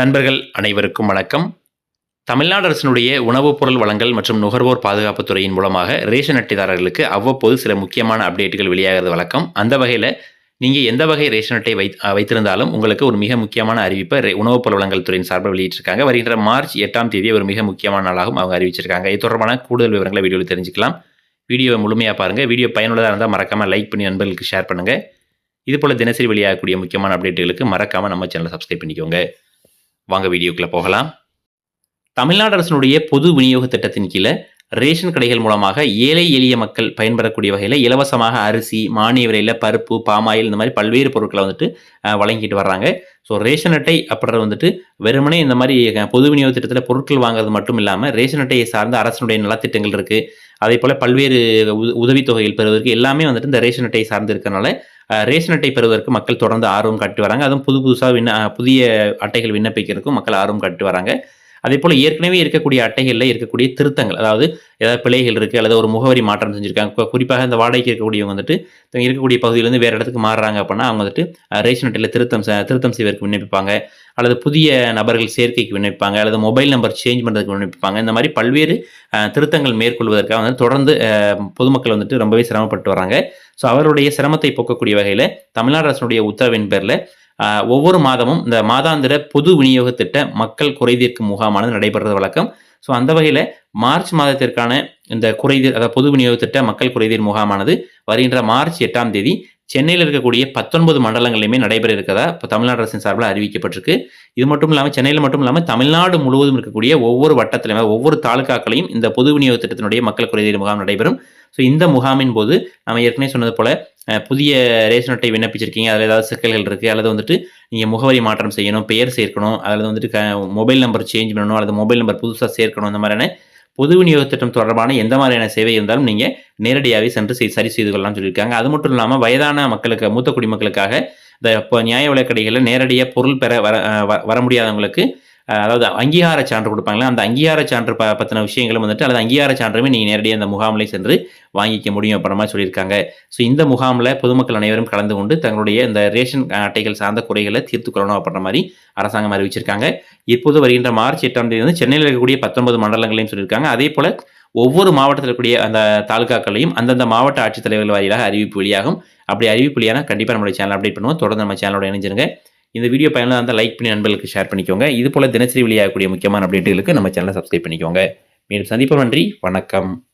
நண்பர்கள் அனைவருக்கும் வணக்கம். தமிழ்நாடு அரசினுடைய உணவுப் பொருள் வழங்கல் மற்றும் நுகர்வோர் பாதுகாப்பு துறையின் மூலமாக ரேஷன் அட்டைதாரர்களுக்கு அவ்வப்போது சில முக்கியமான அப்டேட்டுகள் வெளியாகிறது. வழக்கம் அந்த வகையில் நீங்கள் எந்த வகை ரேஷன் அட்டை வை வைத்திருந்தாலும் உங்களுக்கு ஒரு மிக முக்கியமான அறிவிப்பை ரே- உணவுப் பொருள் வழங்கல் துறையின் சார்பில் வெளியிட்டிருக்காங்க. வருகின்ற மார்ச் எட்டாம் தேதி ஒரு மிக முக்கியமான நாளாகவும் அவங்க அறிவிச்சிருக்காங்க. இது தொடர்பான கூடுதல் விவரங்களை வீடியோவில் தெரிஞ்சுக்கலாம். வீடியோவை முழுமையாக பாருங்கள் வீடியோ பயனுள்ளதாக இருந்தால் மறக்காமல் லைக் பண்ணி நண்பர்களுக்கு ஷேர் பண்ணுங்கள் இதுபோல் தினசரி வெளியாகக்கூடிய முக்கியமான அப்டேட்டுகளுக்கு மறக்காமல் நம்ம சேனலை சப்ஸ்கிரைப் பண்ணிக்கோங்க. வாங்க வீடியோக்குள்ளே போகலாம். தமிழ்நாடு அரசினுடைய பொது விநியோக திட்டத்தின் கீழே ரேஷன் கடைகள் மூலமாக ஏழை எளிய மக்கள் பயன்பெறக்கூடிய வகையில் இலவசமாக அரிசி மானிய விலையில் பருப்பு பாமாயில் இந்த மாதிரி பல்வேறு பொருட்களை வந்துட்டு வழங்கிட்டு வர்றாங்க. ஸோ ரேஷன் அட்டை அப்படின்றது வந்துட்டு வெறுமனே இந்த மாதிரி பொது விநியோக திட்டத்தில் பொருட்கள் வாங்குறது மட்டும் இல்லாமல் ரேஷன் அட்டையை சார்ந்த அரசனுடைய நலத்திட்டங்கள் இருக்குது அதே போல் பல்வேறு உத- உதவித்தொகைகள் பெறுவதற்கு எல்லாமே வந்துட்டு இந்த ரேஷன் அட்டையை சார்ந்து இருக்கறனால ரேஷன் அட்டை பெறுவதற்கு மக்கள் தொடர்ந்து ஆர்வம் காட்டி வராங்க. அதுவும் புது புதுசாக விண்ண புதிய அட்டைகள் விண்ணப்பிக்கிறதுக்கும் மக்கள் ஆர்வம் காட்டி வராங்க. அதே போல் ஏற்கனவே இருக்கக்கூடிய அட்டைகளில் இருக்கக்கூடிய திருத்தங்கள் அதாவது ஏதாவது பிழைகள் இருக்குது அல்லது ஒரு முகவரி மாற்றம் செஞ்சுருக்காங்க. குறிப்பாக இந்த வாடகைக்கு இருக்கக்கூடியவங்க வந்துட்டு இருக்கக்கூடிய பகுதியிலேருந்து வேறு இடத்துக்கு மாறுறாங்க அப்படின்னா அவங்க வந்துட்டு ரேஷன் அட்டையில் திருத்தம் திருத்தம் செய்வதற்கு விண்ணப்பிப்பாங்க. அல்லது புதிய நபர்கள் சேர்க்கைக்கு விண்ணப்பிப்பாங்க அல்லது மொபைல் நம்பர் சேஞ்ச் பண்ணுறதுக்கு விண்ணப்பிப்பாங்க. இந்த மாதிரி பல்வேறு திருத்தங்கள் மேற்கொள்வதற்காக வந்து தொடர்ந்து பொதுமக்கள் வந்துட்டு ரொம்பவே சிரமப்பட்டு வராங்க. ஸோ அவருடைய சிரமத்தை போக்கக்கூடிய வகையில் தமிழ்நாடு அரசனுடைய உத்தரவின் பேரில் ஒவ்வொரு மாதமும் இந்த மாதாந்திர பொது விநியோக திட்ட மக்கள் குறைதீர்க்கும் முகாமானது நடைபெறது வழக்கம். ஸோ அந்த வகையில் மார்ச் மாதத்திற்கான இந்த குறைதீர் அதாவது பொது விநியோக திட்ட மக்கள் குறைதீர் முகாமானது வருகின்ற மார்ச் எட்டாம் தேதி சென்னையில் இருக்கக்கூடிய பத்தொன்பது மண்டலங்களிலுமே நடைபெற இருக்கதா இப்போ தமிழ்நாடு அரசின் சார்பில் அறிவிக்கப்பட்டிருக்கு. இது மட்டும் இல்லாமல் சென்னையில் மட்டும் இல்லாமல் தமிழ்நாடு முழுவதும் இருக்கக்கூடிய ஒவ்வொரு வட்டத்திலும் ஒவ்வொரு தாலுக்காக்களையும் இந்த பொது விநியோக திட்டத்தினுடைய மக்கள் குறைதீர் முகாம் நடைபெறும். ஸோ இந்த முகாமின் போது நம்ம ஏற்கனவே சொன்னது போல புதிய ரேஷன் அட்டை விண்ணப்பிச்சிருக்கீங்க. அதில் ஏதாவது சிக்கல்கள் இருக்குது அல்லது வந்துட்டு நீங்கள் முகவரி மாற்றம் செய்யணும் பெயர் சேர்க்கணும் அல்லது வந்துட்டு க மொபைல் நம்பர் சேஞ்ச் பண்ணணும் அல்லது மொபைல் நம்பர் புதுசாக சேர்க்கணும் இந்த மாதிரியான பொது விநியோக திட்டம் தொடர்பான எந்த மாதிரியான சேவை இருந்தாலும் நீங்கள் நேரடியாகவே சென்று சரி செய்து கொள்ளலாம்னு சொல்லியிருக்காங்க. அது மட்டும் இல்லாமல் வயதான மக்களுக்கு மூத்த குடிமக்களுக்காக இந்த இப்போ நியாய விலைக்கடைகளில் நேரடியாக பொருள் பெற வர வ- வர முடியாதவங்களுக்கு அதாவது அங்கீகார சான்று கொடுப்பாங்களே அந்த அங்கீகார சான்று ப பற்றின விஷயங்களும் வந்துட்டு அல்லது அங்கீகார சான்றுமே நீங்கள் நேரடியாக அந்த முகாமிலே சென்று வாங்கிக்க முடியும் அப்புறமா சொல்லியிருக்காங்க. ஸோ இந்த முகாமில் பொதுமக்கள் அனைவரும் கலந்து கொண்டு தங்களுடைய இந்த ரேஷன் அட்டைகள் சார்ந்த குறைகளை தீர்த்து கொள்ளணும் அப்படின்ற மாதிரி அரசாங்கம் அறிவிச்சிருக்காங்க. இப்போது வருகின்ற மார்ச் எட்டாம் தேதி வந்து சென்னையில் இருக்கக்கூடிய பத்தொன்பது மண்டலங்களையும் சொல்லியிருக்காங்க. அதே போல் ஒவ்வொரு மாவட்டத்தில் இருக்கக்கூடிய அந்த தாலுகாக்களையும் அந்தந்த மாவட்ட ஆட்சித்தலைவர்கள் வாயிலாக அறிவிப்பு வெளியாகும். அப்படி அறிவிப்பு வெளியான கண்டிப்பாக நம்மளுடைய சேனல் அப்டேட் பண்ணுவோம். தொடர்ந்து நம்ம சேனலோட இணைஞ்சிருங்க. இந்த வீடியோ பயனில் இருந்தால் லைக் பண்ணி நண்பர்களுக்கு ஷேர் பண்ணிக்கோங்க. இது போல் தினசரி வெளியாகக்கூடிய முக்கியமான அப்டேட்டுகளுக்கு நம்ம சேனலை சப்ஸ்கிரைப் பண்ணிக்கோங்க. மீண்டும் சந்திப்போம். நன்றி. வணக்கம்.